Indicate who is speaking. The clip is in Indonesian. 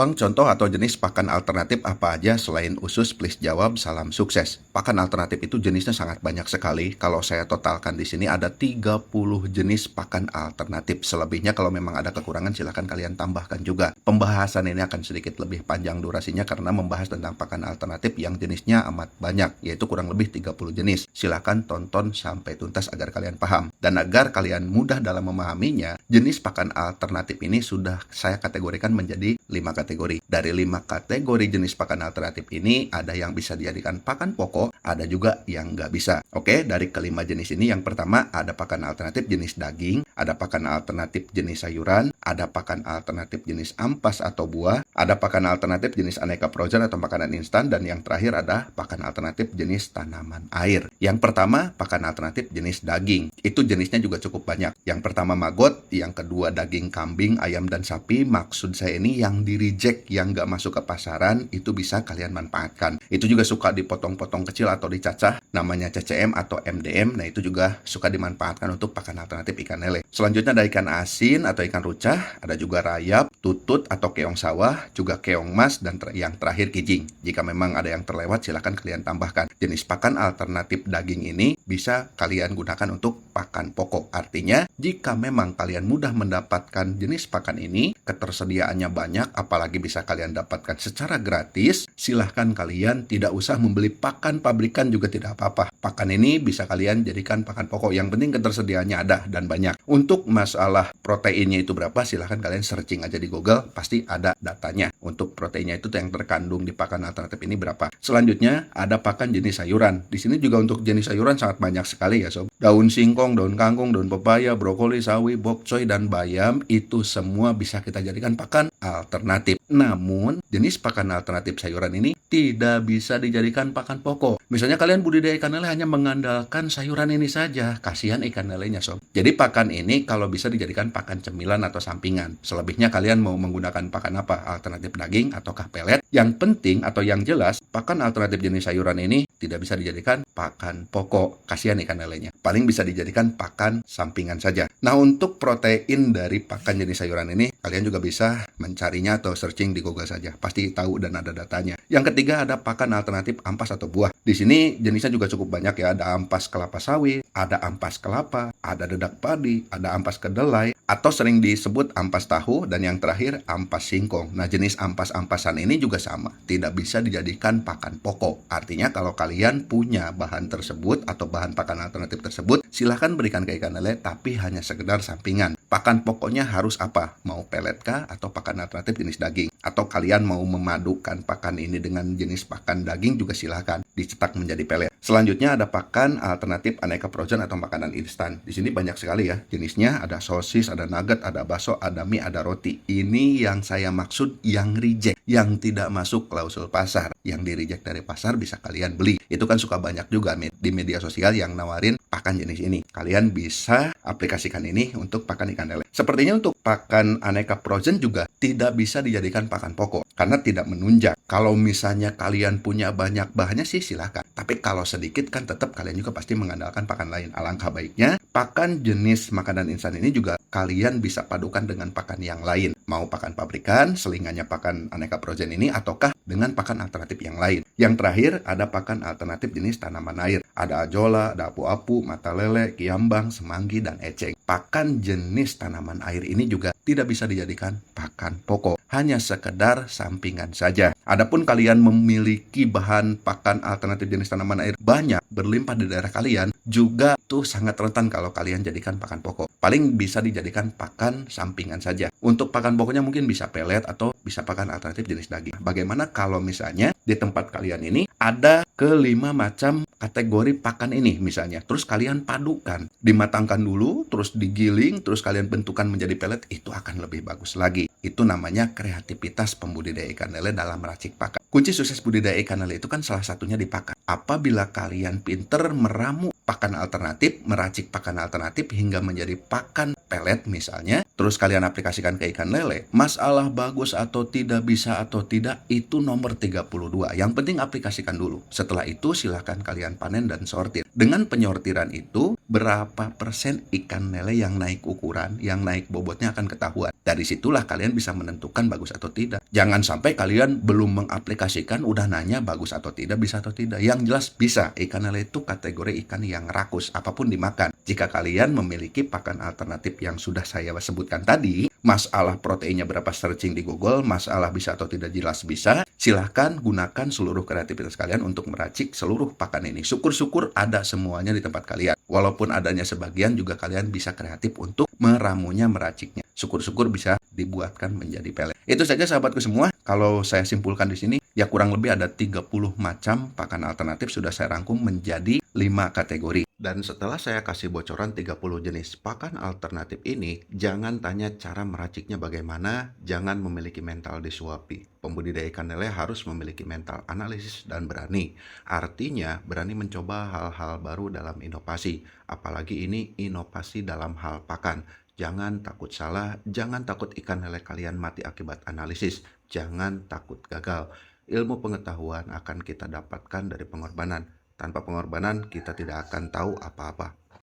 Speaker 1: Bang, contoh atau jenis pakan alternatif apa aja selain usus? Please jawab. Salam sukses. Pakan alternatif itu jenisnya sangat banyak sekali. Kalau saya totalkan di sini ada 30 jenis pakan alternatif. Selebihnya kalau memang ada kekurangan silahkan kalian tambahkan juga. Pembahasan ini akan sedikit lebih panjang durasinya karena membahas tentang pakan alternatif yang jenisnya amat banyak, yaitu kurang lebih 30 jenis. Silahkan tonton sampai tuntas agar kalian paham. Dan agar kalian mudah dalam memahaminya, jenis pakan alternatif ini sudah saya kategorikan menjadi 5 kategori. Dari lima kategori jenis pakan alternatif ini, ada yang bisa dijadikan pakan pokok, ada juga yang nggak bisa. Oke, dari kelima jenis ini, yang pertama ada pakan alternatif jenis daging, ada pakan alternatif jenis sayuran, ada pakan alternatif jenis ampas atau buah, ada pakan alternatif jenis aneka frozen atau makanan instan, dan yang terakhir ada pakan alternatif jenis tanaman air. Yang pertama, pakan alternatif jenis daging. Itu jenisnya juga cukup banyak. Yang pertama magot, yang kedua daging kambing, ayam, dan sapi. Maksud saya ini yang diri reject yang nggak masuk ke pasaran itu bisa kalian manfaatkan. Itu juga suka dipotong-potong kecil atau dicacah, namanya CCM atau MDM. Nah itu juga suka dimanfaatkan untuk pakan alternatif ikan lele. Selanjutnya ada ikan asin atau ikan rucah, ada juga rayap, tutut atau keong sawah, juga keong mas, dan ter yang terakhir kijing. Jika memang ada yang terlewat silahkan kalian tambahkan. Jenis pakan alternatif daging ini bisa kalian gunakan untuk pakan pokok. Artinya, jika memang kalian mudah mendapatkan jenis pakan ini, ketersediaannya banyak, apalagi bisa kalian dapatkan secara gratis, silahkan kalian tidak usah membeli pakan pabrikan juga tidak apa-apa. Pakan ini bisa kalian jadikan pakan pokok. Yang penting ketersediaannya ada dan banyak. Untuk masalah proteinnya itu berapa, silahkan kalian searching aja di Google, pasti ada datanya. Untuk proteinnya itu yang terkandung di pakan alternatif ini berapa. Selanjutnya ada pakan jenis sayuran. Di sini juga untuk jenis sayuran sangat banyak sekali ya sob. Daun singkong, daun kangkung, daun pepaya, brokoli, sawi, bokcoy, dan bayam itu semua bisa kita jadikan pakan alternatif. Namun, jenis pakan alternatif sayuran ini tidak bisa dijadikan pakan pokok. Misalnya kalian budidaya ikan lele hanya mengandalkan sayuran ini saja, kasihan ikan lelenya sob. Jadi pakan ini kalau bisa dijadikan pakan cemilan atau sampingan. Selebihnya kalian mau menggunakan pakan apa? Alternatif daging ataukah pelet? Yang penting atau yang jelas, pakan alternatif jenis sayuran ini tidak bisa dijadikan pakan pokok. Kasihan ikan lelenya. Paling bisa dijadikan pakan sampingan saja. Nah, untuk protein dari pakan jenis sayuran ini, kalian juga bisa mencarinya atau searching di Google saja. Pasti tahu dan ada datanya. Yang ketiga ada pakan alternatif ampas atau buah. Di sini jenisnya juga cukup banyak ya. Ada ampas kelapa sawit, ada ampas kelapa, ada dedak padi, ada ampas kedelai, atau sering disebut ampas tahu, dan yang terakhir ampas singkong. Nah jenis ampas-ampasan ini juga sama. Tidak bisa dijadikan pakan pokok. Artinya kalau kalian punya bahan tersebut atau bahan pakan alternatif tersebut, silahkan berikan ke ikan lele tapi hanya sekedar sampingan. Pakan pokoknya harus apa? Mau pelet kah atau pakan alternatif jenis daging? Atau kalian mau memadukan pakan ini dengan jenis pakan daging juga silahkan dicetak menjadi pelet. Selanjutnya ada pakan alternatif aneka frozen atau makanan instan. Di sini banyak sekali ya jenisnya. Ada sosis, ada nugget, ada bakso, ada mie, ada roti. Ini yang saya maksud yang reject, yang tidak masuk klausul pasar. Yang di reject dari pasar bisa kalian beli. Itu kan suka banyak juga di media sosial yang nawarin pakan jenis ini. Kalian bisa aplikasikan ini untuk pakan ikan lele. Sepertinya untuk pakan aneka frozen juga tidak bisa dijadikan pakan pokok karena tidak menunjang. Kalau misalnya kalian punya banyak bahannya sih silahkan. Tapi kalau sedikit kan tetap kalian juga pasti mengandalkan pakan lain. Alangkah baiknya pakan jenis makanan instan ini juga kalian bisa padukan dengan pakan yang lain. Mau pakan pabrikan, selingannya pakan aneka frozen ini, ataukah dengan pakan alternatif yang lain. Yang terakhir ada pakan alternatif jenis tanaman air. Ada ajola, ada apu-apu, mata lele, kiambang, semanggi, dan eceng. Pakan jenis tanaman air ini juga tidak bisa dijadikan pakan pokok hanya sekedar sampingan saja. Adapun kalian memiliki bahan pakan alternatif jenis tanaman air banyak berlimpah di daerah kalian, juga tuh sangat rentan kalau kalian jadikan pakan pokok. Paling bisa dijadikan pakan sampingan saja. Untuk pakan pokoknya mungkin bisa pelet atau bisa pakan alternatif jenis daging. Bagaimana kalau misalnya di tempat kalian ini ada kelima macam kategori pakan ini misalnya. Terus kalian padukan, dimatangkan dulu, terus digiling, terus kalian bentukan menjadi pelet, itu akan lebih bagus lagi. Itu namanya kreativitas pembudidaya ikan lele dalam meracik pakan. Kunci sukses budidaya ikan lele itu kan salah satunya di pakan. Apabila kalian pinter meramu pakan alternatif, meracik pakan alternatif hingga menjadi pakan pelet misalnya, terus kalian aplikasikan ke ikan lele, masalah bagus atau tidak bisa atau tidak itu nomor 32. Yang penting aplikasikan dulu. Setelah itu silahkan kalian panen dan sortir. Dengan penyortiran itu, berapa persen ikan lele yang naik ukuran, yang naik bobotnya akan ketahuan. Dari situlah kalian bisa menentukan bagus atau tidak. Jangan sampai kalian belum mengaplikasikan udah nanya bagus atau tidak, bisa atau tidak. Yang jelas bisa. Ikan lele itu kategori ikan yang rakus, apa pun dimakan. Jika kalian memiliki pakan alternatif yang sudah saya sebutkan tadi, masalah proteinnya berapa searching di Google, masalah bisa atau tidak jelas bisa, silahkan gunakan seluruh kreativitas kalian untuk meracik seluruh pakan ini. Syukur-syukur ada semuanya di tempat kalian. Walaupun adanya sebagian juga kalian bisa kreatif untuk meramunya, meraciknya. Syukur-syukur bisa dibuatkan menjadi pelet. Itu saja sahabatku semua. Kalau saya simpulkan di sini, ya kurang lebih ada 30 macam pakan alternatif sudah saya rangkum menjadi 5 kategori. Dan setelah saya kasih bocoran 30 jenis pakan alternatif ini, jangan tanya cara meraciknya bagaimana, jangan memiliki mental disuapi. Pembudidaya ikan lele harus memiliki mental analisis dan berani. Artinya, berani mencoba hal-hal baru dalam inovasi. Apalagi ini inovasi dalam hal pakan. Jangan takut salah, jangan takut ikan lele kalian mati akibat analisis. Jangan takut gagal. Ilmu pengetahuan akan kita dapatkan dari pengorbanan tanpa pengorbanan, kita tidak akan tahu apa-apa.